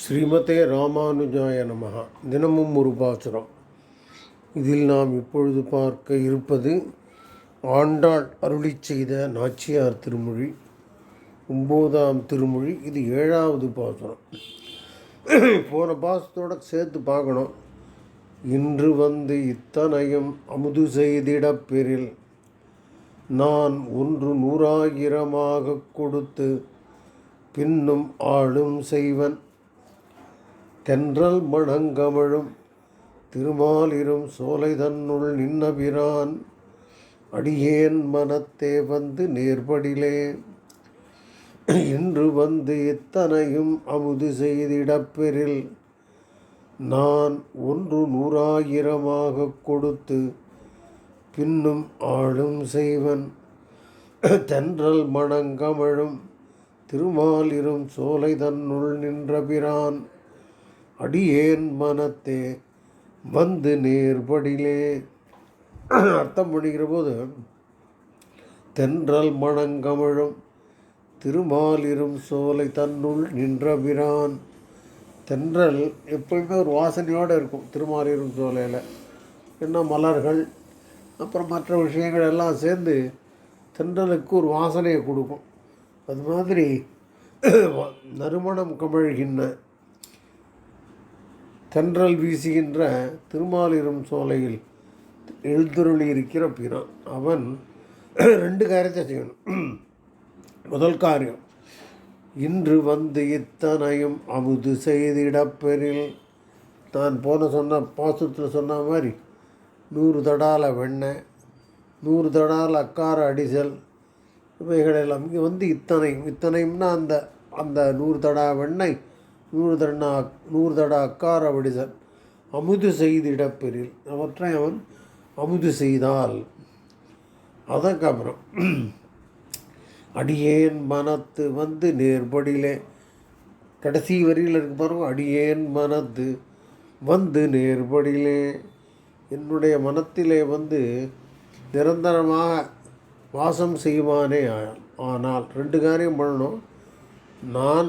ஸ்ரீமதே ராமானுஜாய நமகா தினமும் ஒரு பாசுரம். இதில் நாம் இப்பொழுது பார்க்க இருப்பது ஆண்டாள் அருளி செய்த நாச்சியார் திருமொழி ஒம்போதாம் திருமொழி. இது ஏழாவது பாசுரம். போன பாசத்தோட சேர்த்து பார்க்கணும். இன்று வந்து இத்தனையும் அமுது செய்திடப் பெறில். நான் ஒன்று நூறாயிரமாக கொடுத்து பின்னும் ஆளும் செய்வன் தென்றல் மணங்கமழும் திருமாலிரும் சோலை தன்னுள் நின்னபிரான் அடியேன் மனத்தே வந்து நேர்படிலே. இன்று வந்து இத்தனையும் அமுது செய்திடப்பெறில் நான் ஒன்று நூறாயிரமாக கொடுத்து பின்னும் ஆளும் செய்வன். தென்றல் மணங்கமழும் திருமாலிரும் சோலை தன்னுள் நின்ற பிரான் அடியேன் மனத்தே வந்து நேர்படிலே. அர்த்தம் பண்ணிக்கிற போது தென்றல் மணங்கமழும் திருமாலிரும் சோலை தன்னுள் நின்ற பிரான் தென்றல் எப்பயுமே ஒரு வாசனையோடு இருக்கும் திருமாலிரும் சோலையில். என்ன மலர்கள் அப்புறம் மற்ற விஷயங்கள் எல்லாம் சேர்ந்து தென்றலுக்கு ஒரு வாசனையை கொடுக்கும். அது மாதிரி நறுமணம் கமழ்கின்ற தென்றல் வீசுகின்ற திருமாலிரும் சோலையில் எழுந்தருளி இருக்கிற பிரான் அவன் ரெண்டு காரியத்தை செய்யணும். முதல் காரியம் இன்று வந்து இத்தனையும் அமுது செய்திடப்பெறில் நான் போன சொன்ன பாசத்தில் சொன்ன மாதிரி நூறு தடால வெண்ணெய் நூறு தடால அக்கார அடிசல் இவைகளெல்லாம் இங்கே வந்து இத்தனையும் இத்தனையும்னா அந்த அந்த நூறு தடா வெண்ணெய் நூறு தடா நூறு தட அக்கார வடிசல் அமுது செய்திடப்பெறில் அவற்றை அவன் அமுது செய்தால். அதற்கப்புறம் அடியேன் மனத்து வந்து நேர்படியிலே கடைசி வரியில் இருக்கு பாருங்க அடியேன் மனத்து வந்து நேர்படியிலே என்னுடைய மனத்திலே வந்து நிரந்தரமாக வாசம் செய்வானே ஆனால் ரெண்டு காரியம் பண்ணணும். நான்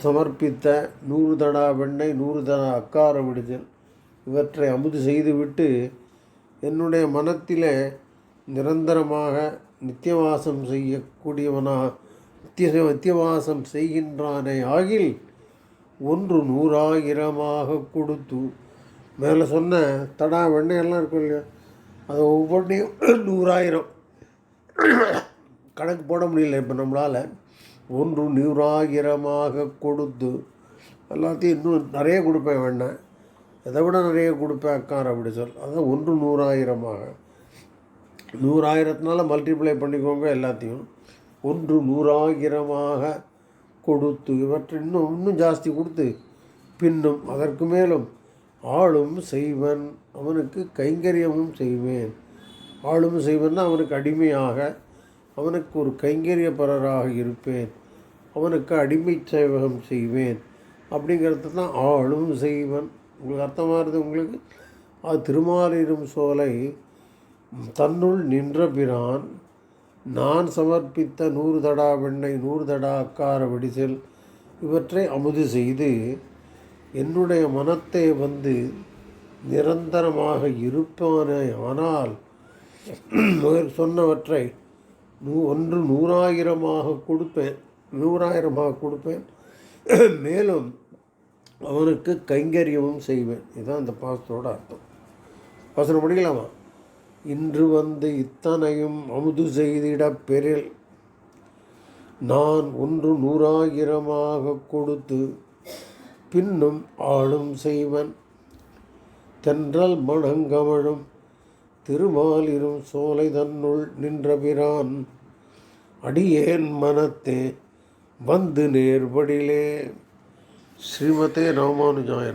சமர்ப்பித்த நூறு தடா வெண்ணெய் நூறு தடா அக்கார விடுதல் இவற்றை அமுது செய்துவிட்டு என்னுடைய மனத்தில் நிரந்தரமாக நித்தியவாசம் செய்யக்கூடியவனா நித்திய நித்தியவாசம் செய்கின்றானே ஆகில் ஒன்று நூறாயிரமாக கொடுத்து மேலே சொன்ன தடா வெண்ணெயெல்லாம் இருக்கும் இல்லையா? அது ஒவ்வொன்றையும் நூறாயிரம். கணக்கு போட முடியல இப்போ நம்மளால். ஒன்று நூறாயிரமாக கொடுத்து எல்லாத்தையும் இன்னும் நிறைய கொடுப்பேன் வேண்டாம் இதை விட நிறைய கொடுப்பேன் அக்கார் அப்படி சொல். அதான் ஒன்று நூறாயிரமாக. நூறாயிரத்தினால மல்டிப்ளை பண்ணிக்கோங்க எல்லாத்தையும். ஒன்று நூறாயிரமாக கொடுத்து இவற்றை இன்னும் இன்னும் ஜாஸ்தி கொடுத்து பின்னும் அதற்கு மேலும் ஆளும் செய்வன் அவனுக்கு கைங்கரியமும் செய்வேன். ஆளும் செய்வன்னா அவனுக்கு அடிமையாக அவனுக்கு ஒரு கைங்கரியப்பரராக இருப்பேன். அவனுக்கு அடிமை சேவகம் செய்வேன். அப்படிங்கிறது தான் ஆளும் செய்வன். உங்களுக்கு அர்த்தமாகிறது உங்களுக்கு? அது திருமாலிரும் சோலை தன்னுள் நின்ற பிரான். நான் சமர்ப்பித்த நூறு தடா வெண்ணெய் நூறு தடா அக்கார வடிசல் இவற்றை அமுது செய்து என்னுடைய மனத்தை வந்து நிரந்தரமாக இருப்பானே ஆனால் சொன்னவற்றை நூ ஒன்று நூறாயிரமாக கொடுப்பேன். நூறாயிரமாக கொடுப்பேன். மேலும் அவனுக்கு கைங்கரியமும் செய்வேன். இதுதான் அந்த பாசத்தோட அர்த்தம். பாசனம் படிக்கலாமா இன்று வந்து இத்தனையும் அமுது செய்திட பெரில் நான் ஒன்று நூறாயிரமாக கொடுத்து பின்னும் ஆளும் செய்வன். தென்றல் மணங்கமழும் திருமாலிரும் சோலை தன்னுள் நின்ற பிரான் அடியேன் மனத்தே வந்து நேர்படிலே. ஸ்ரீமதே ராமானுஜாய